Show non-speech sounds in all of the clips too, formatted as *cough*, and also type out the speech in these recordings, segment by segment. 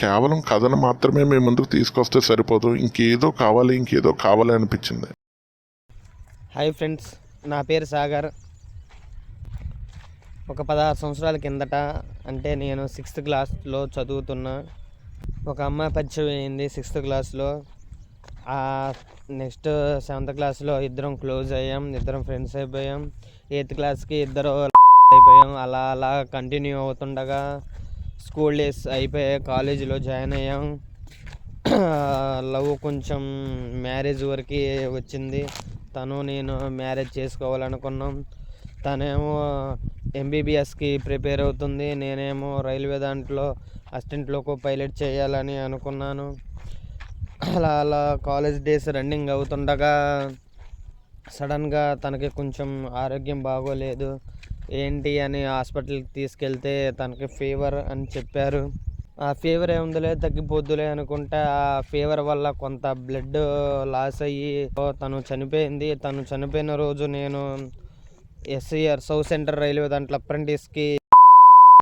కేవలం కథను మాత్రమే మీ ముందుకు తీసుకొస్తే సరిపోదు. ఇంకేదో కావాలి ఇంకేదో కావాలి అనిపించింది. హాయ్ ఫ్రెండ్స్ నా పేరు సాగర్. ఒక పదహారు సంవత్సరాల కిందట అంటే నేను సిక్స్త్ క్లాస్లో చదువుతున్నా. ఒక అమ్మాయి పరిచయం అయింది సిక్స్త్ క్లాస్లో. నెక్స్ట్ సెవెంత్ క్లాస్లో ఇద్దరం క్లోజ్ అయ్యాం ఇద్దరం ఫ్రెండ్స్ అయిపోయాం. ఎయిత్ క్లాస్కి ఇద్దరు అయిపోయాం. అలా అలా కంటిన్యూ అవుతుండగా స్కూల్ డేస్ అయిపోయాయి కాలేజీలో జాయిన్ అయ్యాం. *clears throat* లవ్ కొంచెం మ్యారేజ్ వరకు వచ్చింది. తను నేను మ్యారేజ్ చేసుకోవాలనుకున్నాం. తనేమో ఎంబీబీఎస్కి ప్రిపేర్ అవుతుంది. నేనేమో రైల్వే దాంట్లో అసిస్టెంట్లోకి పైలట్ చేయాలని అనుకున్నాను. అలా అలా కాలేజ్ డేస్ రన్నింగ్ అవుతుండగా సడన్గా తనకి కొంచెం ఆరోగ్యం బాగోలేదు. ఏంటి అని హాస్పిటల్కి తీసుకెళ్తే తనకి ఫీవర్ అని చెప్పారు. ఆ ఫీవర్ ఏముందిలే తగ్గిపోద్దులే అనుకుంటే ఆ ఫీవర్ వల్ల కొంత బ్లడ్ లాస్ అయ్యి తను చనిపోయింది. తను చనిపోయిన రోజు నేను ఎస్ఈఆర్ సౌత్ సెంటర్ రైల్వే దాంట్లో అప్రెంటిస్కి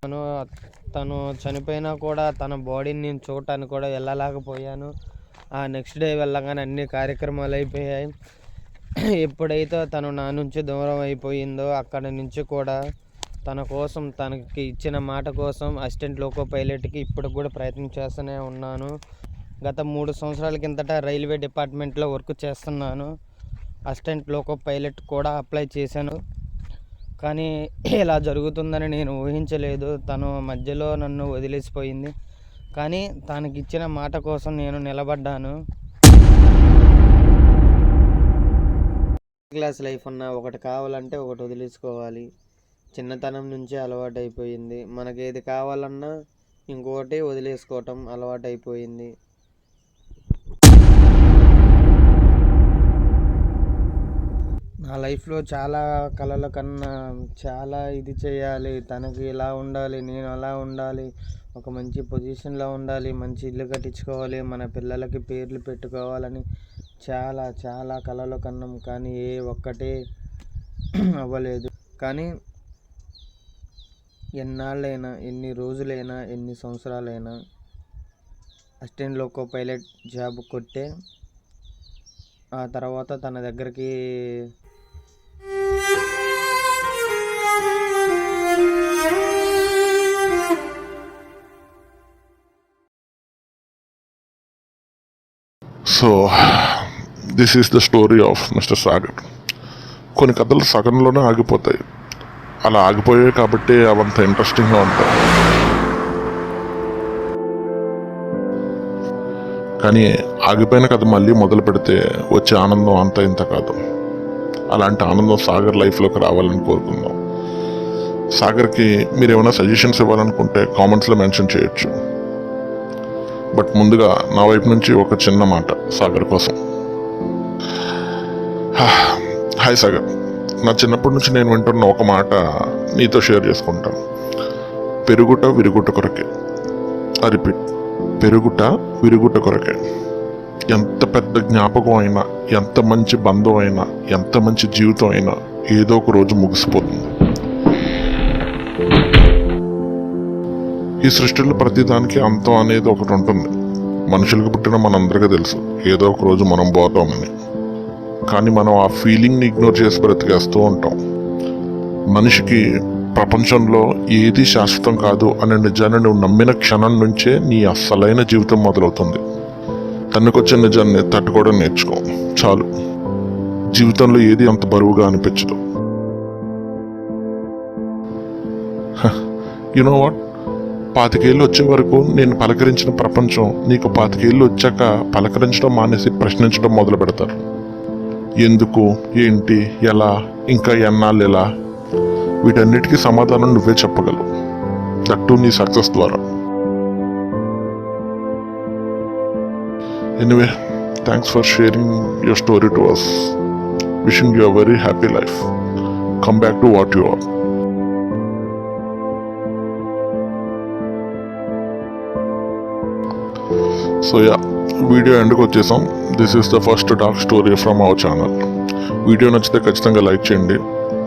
తను తను చనిపోయినా కూడా తన బాడీని నేను చూడటానికి కూడా వెళ్ళలేకపోయాను. ఆ నెక్స్ట్ డే వెళ్ళగానే అన్ని కార్యక్రమాలు అయిపోయాయి. ఎప్పుడైతే తను నా నుంచి దూరం అయిపోయిందో అక్కడి నుంచి కూడా తన కోసం తనకి ఇచ్చిన మాట కోసం అసిస్టెంట్ లోకో పైలట్కి ఇప్పుడు కూడా ప్రయత్నం చేస్తూనే ఉన్నాను. గత మూడు సంవత్సరాల కిందట రైల్వే డిపార్ట్మెంట్లో వర్క్ చేస్తున్నాను. అసిస్టెంట్ లోకో పైలట్ కూడా అప్లై చేశాను. కానీ ఇలా జరుగుతుందని నేను ఊహించలేదు. తను మధ్యలో నన్ను వదిలేసిపోయింది. కానీ తనకిచ్చిన మాట కోసం నేను నిలబడ్డాను. క్లాస్ లైఫ్ అన్న ఒకటి కావాలంటే ఒకటి వదిలేసుకోవాలి. చిన్నతనం నుంచే అలవాటు అయిపోయింది మనకి ఏది కావాలన్నా ఇంకొకటి వదిలేసుకోవటం అలవాటు అయిపోయింది నా లైఫ్లో చాలా కలల కన్నా చాలా ఇది చేయాలి. తనకి ఇలా ఉండాలి నేను అలా ఉండాలి. ఒక మంచి పొజిషన్లో ఉండాలి మంచి ఇల్లు కట్టించుకోవాలి మన పిల్లలకి పేర్లు పెట్టుకోవాలని చాలా చాలా కళలు కన్నాం కానీ ఏ ఒక్కటే అవ్వలేదు. కానీ ఎన్నాళ్ళైనా ఎన్ని రోజులైనా ఎన్ని సంవత్సరాలైనా అసిస్టెంట్ లోకో పైలట్ జాబ్ కొట్టే ఆ తర్వాత తన దగ్గరికి so this is the story of mister Sagar కొన్ని కథలు సగంలోనే ఆగిపోతాయి. అలా ఆగిపోయాయి కాబట్టి అవంత ఇంట్రెస్టింగ్గా ఉంటాయి. కానీ ఆగిపోయిన కథ మళ్ళీ మొదలు పెడితే వచ్చే ఆనందం అంత ఇంత కాదు. అలాంటి ఆనందం సాగర్ లైఫ్లోకి రావాలని కోరుకుందాం. సాగర్కి మీరు ఏమైనా సజెషన్స్ ఇవ్వాలనుకుంటే కామెంట్స్లో మెన్షన్ చేయొచ్చు. బట్ ముందుగా నా వైపు నుంచి ఒక చిన్న మాట సాగర్ కోసం. హాయ్ సాగర్. నా చిన్నప్పటి నుంచి నేను వింటున్న ఒక మాట నీతో షేర్ చేసుకుంటాను పెరుగుట విరుగుట కొరకే. ఆ రిపీట్. పెరుగుట విరుగుట కొరకే. ఎంత పెద్ద జ్ఞాపకం అయినా ఎంత మంచి బంధం అయినా ఎంత మంచి జీవితం అయినా ఏదో ఒక రోజు ముగిసిపోతుంది. ఈ సృష్టిలో ప్రతిదానికి అంతం అనేది ఒకటి ఉంటుంది. మనుషులకు పుట్టిన మనందరికీ తెలుసు. ఏదో ఒక రోజు మనం పోతామని. కానీ మనం ఆ ఫీలింగ్ని ఇగ్నోర్ చేసి బ్రతికేస్తూ ఉంటాం. మనిషికి ప్రపంచంలో ఏది శాశ్వతం కాదు అనే నిజాన్ని నువ్వు నమ్మిన క్షణం నుంచే నీ అస్సలైన జీవితం మొదలవుతుంది. తన్నుకొచ్చే నిజాన్ని తట్టుకోవడం నేర్చుకో. చాలు. జీవితంలో ఏది అంత బరువుగా అనిపించదు. యునో వాట్ పాతికేళ్ళు వచ్చే వరకు నేను పలకరించిన ప్రపంచం నీకు పాతికేళ్ళు వచ్చాక పలకరించడం మానేసి ప్రశ్నించడం మొదలు పెడతారు ఎందుకు ఏంటి ఎలా ఇంకా ఎన్నాళ్ళు ఎలా? వీటన్నిటికీ సమాధానం నువ్వే చెప్పగలవు. దట్టు నీ సక్సెస్ ద్వారా. Anyway thanks for sharing your story to us wishing you a very happy life come back to what you are so yeah video ఎండ్కి వచ్చేసాం? This is the first dark story from our channel video నచ్చితే ఖచ్చితంగా like చేయండి.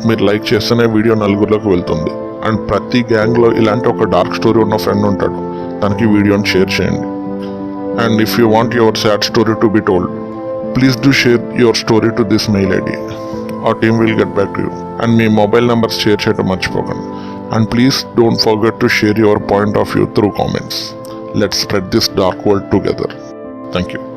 మీరు like చేస్తేనే video నలుగురిలోకి వెళ్తుంది. And ప్రతి గ్యాంగ్లో ఇలాంటి ఒక డార్క్ స్టోరీ ఉన్న ఫ్రెండ్ ఉంటాడు. తనకి వీడియోని షేర్ చేయండి. And if you want your sad story to be told please do share your story to this mail ID a team will get back to you and me mobile numbers share చేయడం మర్చిపోకండి. And please don't forget to share your point of view through comments let's spread this dark world together thank you